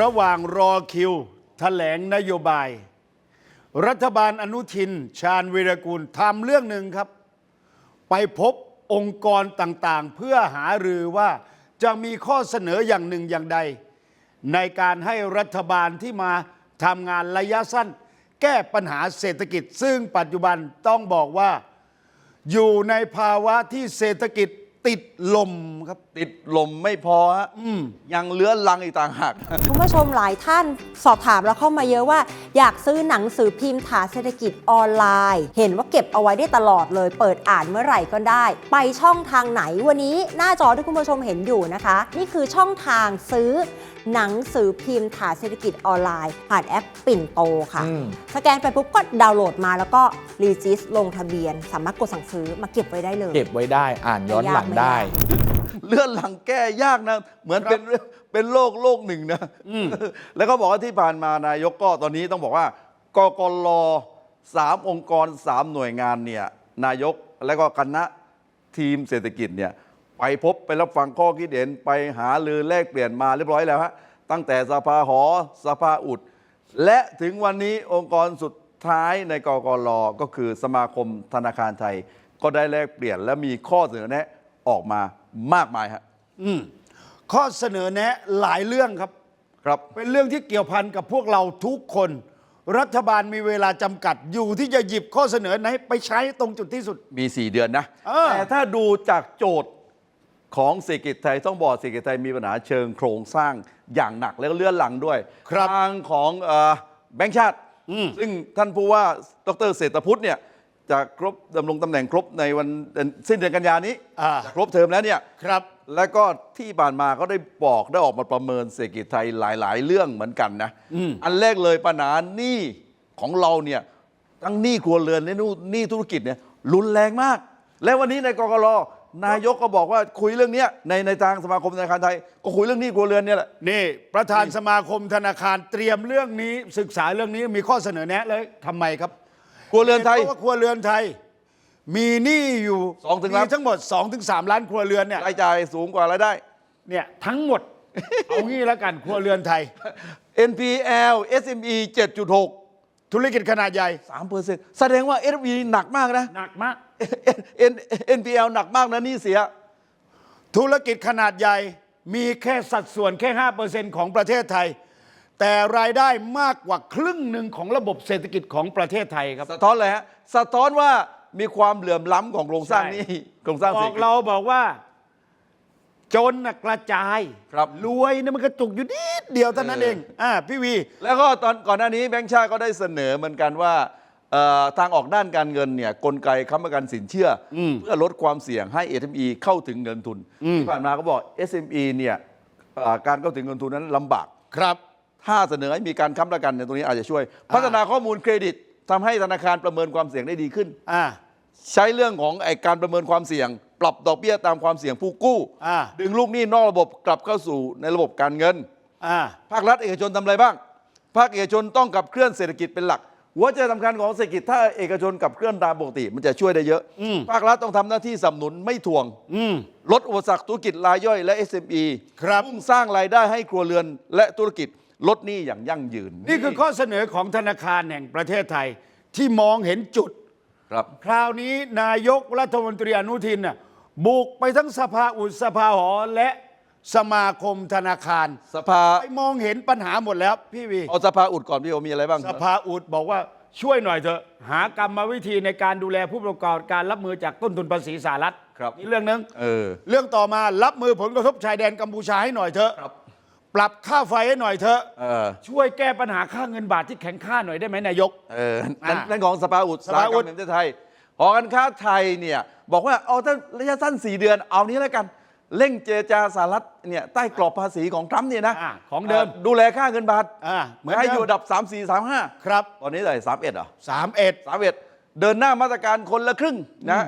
ระหว่างรอคิวแถลงนโยบาย รัฐบาลอนุทิน ชาญวีรกูลทำเรื่องหนึ่งครับ ไปพบองค์กรต่างๆ เพื่อหารือว่าจะมีข้อเสนออย่างหนึ่งอย่างใด ในการให้รัฐบาลที่มาทำงานระยะสั้น แก้ปัญหาเศรษฐกิจ ซึ่งปัจจุบันต้องบอกว่า อยู่ในภาวะที่เศรษฐกิจ ติดลมครับ ติดลมไม่พอฮะยังเลื้อนลังอีกต่างหาก คุณผู้ชมหลายท่านสอบถามเราเข้ามาเยอะว่า อยากซื้อหนังสือพิมพ์ฐานเศรษฐกิจออนไลน์ เห็นว่าเก็บเอาไว้ได้ตลอดเลย เปิดอ่านเมื่อไหร่ก็ได้ ไปช่องทางไหนวันนี้หน้าจอที่คุณผู้ชมเห็นอยู่นะคะ นี่คือช่องทางซื้อ หนังสือพิมพ์ฐานเศรษฐกิจออนไลน์ ผ่านแอปปิ่นโตค่ะ อืม สแกนไปปุ๊บก็ดาวน์โหลดมาแล้วก็รีจิสลงทะเบียน สามารถกดสั่งซื้อมาเก็บไว้ได้เลย เก็บไว้ได้อ่านย้อนหลังได้ เลื่อนหลังแก้ยากนะ เหมือนเป็นเป็นโรคโรคหนึ่งนะแล้วก็บอกว่าที่ผ่านมานายกก็ตอนนี้ต้องบอกว่ากกลสามองค์กรสามหน่วยงานเนี่ยนายกและก็คณะทีมเศรษฐกิจเนี่ย ไปพบไปรับฟังข้อคิดเห็นไปหาลือแลกเปลี่ยนมาเรียบร้อยแล้วฮะตั้งแต่สภาหอสภาอุด และถึงวันนี้องค์กรสุดท้ายในกกลก็คือสมาคมธนาคารไทย ก็ได้แลกเปลี่ยนและมีข้อเสนอแนะออกมามากมายฮะอืมข้อเสนอแนะหลายเรื่องครับครับ เป็นเรื่องที่เกี่ยวพันกับพวกเราทุกคน รัฐบาลมีเวลาจำกัดอยู่ที่จะหยิบข้อเสนอไหนไปใช้ตรงจุดที่สุดมี 4 เดือนนะ เออ แต่ถ้าดูจากโจทย์ ของเศรษฐกิจไทยต้องบอกเศรษฐกิจไทยมีปัญหาเชิงโครงสร้างอย่างหนักแล้วก็เลื่อนหลังด้วยครับทางของเอ่อแบงค์ชาติ อืม ซึ่งท่านผู้ว่าดรเศรษฐพุทธเนี่ยจะครบดำรงตำแหน่งครบในวันสิ้นเดือนกันยานี้อ่า จะครบเทอมแล้วเนี่ย ครับ แล้วก็ที่ผ่านมาก็ได้บอกได้ออกมาประเมินเศรษฐกิจไทยหลาย ๆ เรื่องเหมือนกันนะอืมอันแรกเลยปัญหาหนี้ของเราเนี่ยทั้งหนี้ครัวเรือนและหนี้ธุรกิจเนี่ยรุนแรงมาก และวันนี้ในกกร นายกก็บอกว่าคุยเรื่องเนี้ยในในทางสมาคมธนาคารไทย ก็คุยเรื่องหนี้ครัวเรือนเนี่ยแหละ นี่ ประธานสมาคมธนาคารเตรียมเรื่องนี้ศึกษาเรื่องนี้มีข้อเสนอแนะเลยทำไมครับครัวเรือนไทย พราะว่าครัวเรือนไทย มีหนี้อยู่สองถึงล้าน มีทั้งหมด2-3ถึงล้านครัวเรือนเนี่ยรายจ่ายสูงกว่ารายได้ เนี่ยทั้งหมด เอางี้แล้วกันครัวเรือนไทย NPL SME 7.6 ธุรกิจขนาดใหญ่3%แสดงว่า SME หนักมากนะ หนักมาก NPL หนักมากนะหนี่เสีย ธุรกิจขนาดใหญ่มีแค่สัดส่วนแค่ 5%ของประเทศไทย แต่รายได้มากกว่าครึ่งหนึ่งของระบบเศรษฐกิจของประเทศไทยครับ สะท้อนเลยฮะ สะท้อนว่ามีความเหลื่อมล้ำของโครงสร้างใช่หนี้โครงสร้างบเศรอษฐกกิจเราบอกว่า จนน่ะกระจายครับ รวยเนี่ยมันกระจุกอยู่นิดเดียวเท่านั้นเออเองอ่าพี่วี แล้วก็ตอนก่อนหน้านี้แบงค์ชาติก็ได้เสนอเหมือนกันว่าเอ่อทางออกด้านการเงินเนี่ยกลไกค้ำประกันสินเชื่ออเพื่อลดความเสี่ยงให้ SME เข้าถึงเงินทุนที่ผ่านมาก็บอก SME เนี่ยเอ่อการเข้าถึงเงินทุนนั้นลำบาก ครับ ถ้าเสนอให้มีการค้ำประกันในยตรงนี้อาจจะช่วย พัฒนาข้อมูลเครดิตทำให้ธนาคารประเมินความเสี่ยงได้ดีขึ้น อ่า ใช้เรื่องของไอการประเมินความเสี่ยง ปรับดอกเบี้ยตามความเสี่ยงผู้กู้ อ่า ดึงลูกหนี้นอกระบบกลับเข้าสู่ในระบบการเงิน อ่า ภาครัฐเอกชนทำอะไรบ้าง ภาคเอกชนต้องขับเคลื่อนเศรษฐกิจเป็นหลัก หัวใจสำคัญของเศรษฐกิจถ้าเอกชนขับเคลื่อนตามปกติ มันจะช่วยได้เยอะ อืม ภาครัฐต้องทำหน้าที่สนับสนุนไม่ถ่วง อืม ลดอุปสรรคธุรกิจรายย่อยและ SME ครับ มุ่งสร้างรายได้ให้ครัวเรือนและธุรกิจลดหนี้อย่างยั่งยืนนี่คือข้อเสนอของธนาคารแห่งประเทศไทยที่มองเห็นจุด ครับ คราวนี้นายกรัฐมนตรีอนุทินน่ะ บุกไปทั้งสภาอุดสภาหอและสมาคมธนาคารสภาไปมองเห็นปัญหาหมดแล้วพี่วี เอาสภาอุดก่อนพี่โอมีอะไรบ้างสภาอุดบอกว่าช่วยหน่อยเถอะ หากรรมวิธีในการดูแลผู้ประกอบการรับมือจากต้นทุนภาษีสหรัฐครับนี่เรื่องหนึงเออ เรื่องต่อมารับมือผลกระทบชายแดนกัมพูชาให้หน่อยเถอะครับ ปรับค่าไฟให้หน่อยเถอะ เออช่วยแก้ปัญหาค่าเงินบาทที่แข็งค่าหน่อยได้ไหมนายก เออนั่นอ่านั่นของสภาอุดสภาอุด สหกรรมแห่งประเทศไทย หอการค้าไทยเนี่ยบอกว่าเอาถ้าระยะสั้น 4 เดือนเอานี้แล้วกัน เร่งเจรจาสหรัฐเนี่ยใต้กรอบภาษีของทรัมป์เนี่ยนะอ่าของเดิม ดูแลค่าเงินบาทอ่าเหมือนให้เดิอยู่มอันดับ 3 4 3 5 ครับตอนนี้เท่าไหร่31เหรอ สามเอ็ด31เดินหน้ามาตรการคนละครึ่งนะ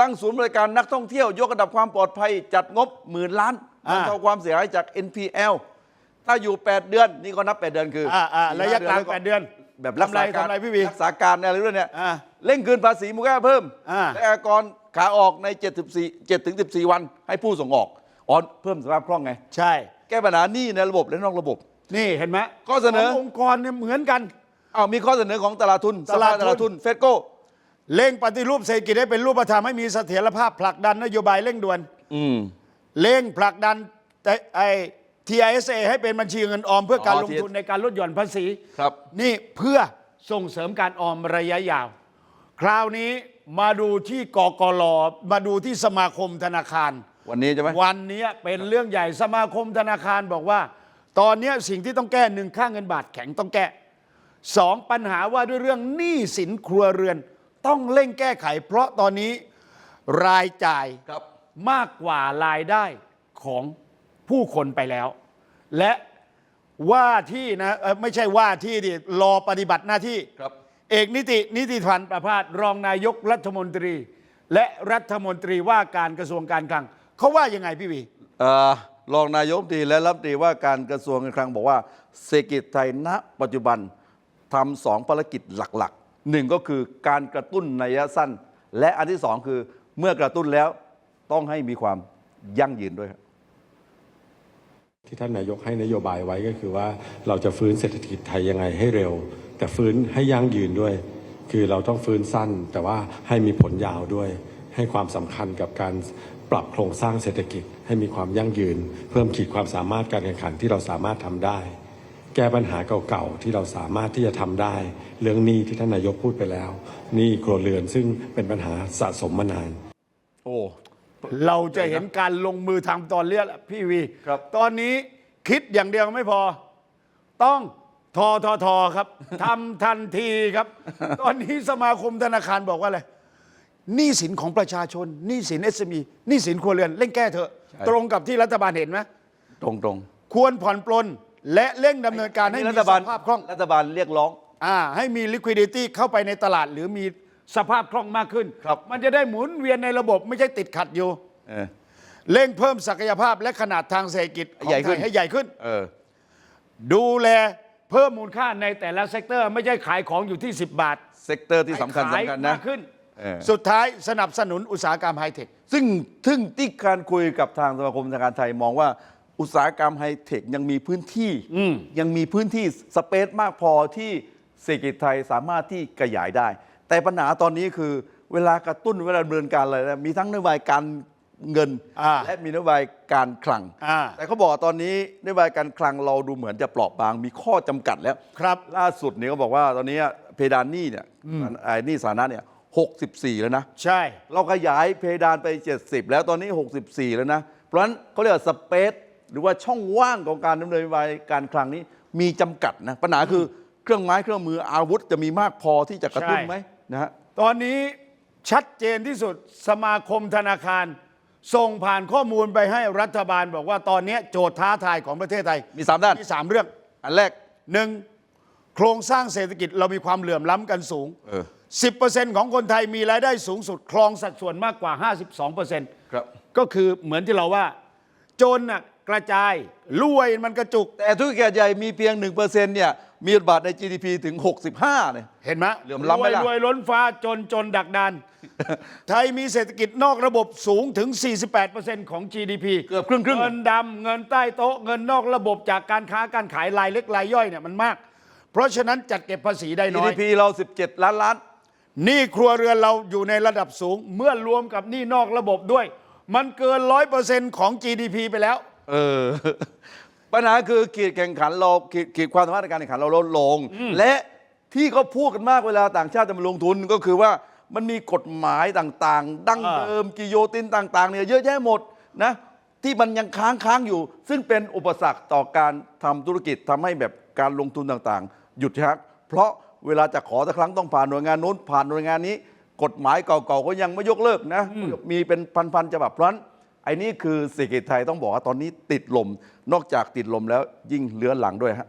ตั้งศูนย์บริการนักท่องเที่ยวยกระดับความปลอดภัย จัดงบหมื่นล้านบรรเทาความเสียหายจาก NPL ถ้าอยู่ 8 เดือน นี่ก็นับ 8 เดือนคืออ่าอ่าสี่ระยะกลางห้แปดเดือนแบบรักษาการทำไรทำไรพี่วี รักษาการอะไรเรื่องเนี้ยอ่า เร่งคืนภาษีมูลค่าเพิ่มอ่า และอากรขาออกใน 74 7ถึง14 วัน ให้ผู้ส่งออกอ๋อเพิ่มสภาพคล่องไง ใช่ แก้ปัญหาหนี้ในระบบและนอกระบบ นี่เห็นไหมข้อเสนอขงองค์กรเนี่ยเหมือนกันอ้าวมีข้อเสนอของตลาดทุนตลาดทุน สภตลาดทุนเฟดโก้ เร่งปฏิรูปเศรษฐกิจให้เป็นรูปธรรมให้มีเสถียรภาพผลักดันนโยบายเร่งด่วน อืม เร่งผลักดันแต่ไอ้ TISA ให้เป็นบัญชีเงินออมเพื่อการอ๋อลงทุนในการลดหย่อนภาษีครับ นี่เพื่อส่งเสริมการออมระยะยาว คราวนี้มาดูที่กกลมาดูที่สมาคมธนาคาร วันนี้ใช่ไหมวันนี้เป็นเรื่องใหญ่สมาคมธนาคารบอกว่า ตอนนี้สิ่งที่ต้องแก้หนึ่งค่าเงินบาทแข็งต้องแก้สองปัญหาว่าด้วยเรื่องหนี้สินครัวเรือน ต้องเร่งแก้ไข เพราะตอนนี้รายจ่ายครับมากกว่ารายได้ของผู้คนไปแล้ว และว่าที่นะเอ่อไม่ใช่ว่าที่ดิรอปฏิบัติหน้าที่ครับ เอกนิตินิติพันธ์ประภาสรองนายกรัฐมนตรี และรัฐมนตรีว่าการกระทรวงการคลังเขาว่ายังไงพี่วีเอ่อรองนายกรัฐมนตรีและรัฐมนตรีว่าการกระทรวงการคลังบอกว่าเศรษฐกิจไทยณปัจจุบันทำสองภารกิจหลักๆหนึ่งก็คือการกระตุ้นในระยะสั้น และอันที่สองคือเมื่อกระตุ้นแล้วต้องให้มีความยั่งยืนด้วยครับที่ท่านนายกให้นโยบายไว้ก็คือว่าเราจะฟื้นเศรษฐกิจไทยยังไงให้เร็ว แต่ฟื้นให้ยั่งยืนด้วย คือเราต้องฟื้นสั้น แต่ว่าให้มีผลยาวด้วย ให้ความสำคัญกับการปรับโครงสร้างเศรษฐกิจ ให้มีความยั่งยืน เพิ่มขีดความสามารถการแข่งขันที่เราสามารถทำได้ แก้ปัญหาเก่าๆที่เราสามารถที่จะทำได้ เรื่องหนี้ที่ท่านนายกพูดไปแล้วหนี้ครัวเรือนซึ่งเป็นปัญหาสะสมมานาน โอ้เราจะเห็นการลงมือทำตอนเรียกพี่วีครับตอนนี้คิดอย่างเดียวไม่พอ ต้อง ทอทอทอครับ ทำทันทีครับ ตอนนี้สมาคมธนาคารบอกว่าอะไรหนี้สินของประชาชนหนี้สิน SME หนี้สินครัวเรือนเร่งแก้เถอะ ตรงกับที่รัฐบาลเห็นไหมตรงตรงควรผ่อนปลนและเร่งดำเนินการให้นี่มีรัฐบาลสภาพคล่องรัฐบาลเรียกร้อง อ่าให้มี liquidity เข้าไปในตลาด หรือมีสภาพคล่องมากขึ้น ครับ มันจะได้หมุนเวียนในระบบไม่ใช่ติดขัดอยู่ เออ เร่งเพิ่มศักยภาพและขนาดทางเศรษฐกิจของใหญ่ไทขึ้นยให้ใหญ่ขึ้น เออ ดูแล เพิ่มมูลค่าในแต่ละเซกเตอร์ ไม่ใช่ขายของอยู่ที่ 10 บาทเซกเตอร์ที่สำคัญให้ขายสำคัญนะ มากขึ้น เออ สุดท้ายสนับสนุนอุตสาหกรรมไฮเทค ซึ่งซึ่งที่การคุยกับทางสมาคมธนาคารไทยมองว่าอุตสาหกรรมไฮเทคยังมีพื้นที่อืม ยังมีพื้นที่สเปซมากพอที่เศรษฐกิจไทยสามารถที่ขยายได้ แต่ปัญหาตอนนี้คือเวลากระตุ้นเวลาดำเนินการอะไรนะมีทั้งนโยบายการ เงิน อ่าและมีนโยบายการคลัง อ่า แต่เขาบอกว่าตอนนี้นโยบายการคลังเราดูเหมือนจะเปราะบางมีข้อจำกัดแล้ว ครับ ล่าสุดเนี่ยเขาบอกว่าตอนนี้เพดานหนี้เนี่ยไอ้หนี้สาธารณะเนี่ย64 แล้วนะ ใช่ เราขยายเพดานไป 70 แล้วตอนนี้ 64 แล้วนะ เพราะฉะนั้นเขาเรียกว่าสเปซหรือว่าช่องว่างของการดำเนินนโยบายการคลังนี้มีจำกัดนะปัญหาคือเครื่องไม้เครื่องมืออาวุธจะมีมากพอที่จะกระตุ้นใช่ ไหมนะฮะ ตอนนี้ชัดเจนที่สุดสมาคมธนาคาร ส่งผ่านข้อมูลไปให้รัฐบาลบอกว่าตอนนี้โจทย์ท้าทายของประเทศไทยมี3ด้าน มีสามเรื่องอันแรกหนึ่งโครงสร้างเศรษฐกิจเรามีความเหลื่อมล้ำกันสูง เออ 10%ของคนไทยมีรายได้สูงสุด ครองสัดส่วนมากกว่า 52%ครับ ก็คือเหมือนที่เราว่า จนน่ะกระจายรวยมันกระจุกแต่ธุรกิจใหญ่มีเพียง 1%เนี่ย มีบทบาทใน GDP ถึง 65เนี่ย เห็นไหมเหลื่อมล้ำไหมล่ะ รวยรวยล้นฟ้าจนจนดักดาน ไทยมีเศรษฐกิจนอกระบบสูงถึง 48%ของ GDP เกือบครึ่งครึ่งเงินดำเงินใต้โต๊ะ เงินนอกระบบจากการค้าการขายรายเล็กรายย่อยเนี่ยมันมาก เพราะฉะนั้นจัดเก็บภาษีได้น้อย GDP เรา 17 ล้านล้าน หนี้ครัวเรือนเราอยู่ในระดับสูง เมื่อรวมกับหนี้นอกระบบด้วย มันเกินร้อยเปอร์เซ็นต์ของ GDP ไปแล้ว เออ ปัญหาคือขีดแข่งขันเราขีดขีดความสามารถในการแข่งขันเราลดลง และที่เขาพูดกันมากเวลาต่างชาติจะมาลงทุนก็คือว่า มันมีกฎหมายต่างๆ ดั้งอ่าเดิมกิโยตินต่าง ๆ เนี่ยเยอะแยะหมดนะที่มันยังค้างค้างๆอยู่ ซึ่งเป็นอุปสรรคต่อการทำธุรกิจทำให้แบบการลงทุนต่างๆ หยุดชักเพราะเวลาจะขอแต่ครั้งต้องผ่านหน่วยงานโน้นผ่านหน่วยงานนี้ กฎหมายเก่าๆก็ยังไม่ยกเลิกนะมีเป็นพันๆฉบับเพราะฉะนั้นไอ้นี่คือเศรษฐกิจไทยต้องบอกว่าตอนนี้ติดลม นอกจากติดลมแล้วยิ่งเลื้อนหลังด้วยฮะ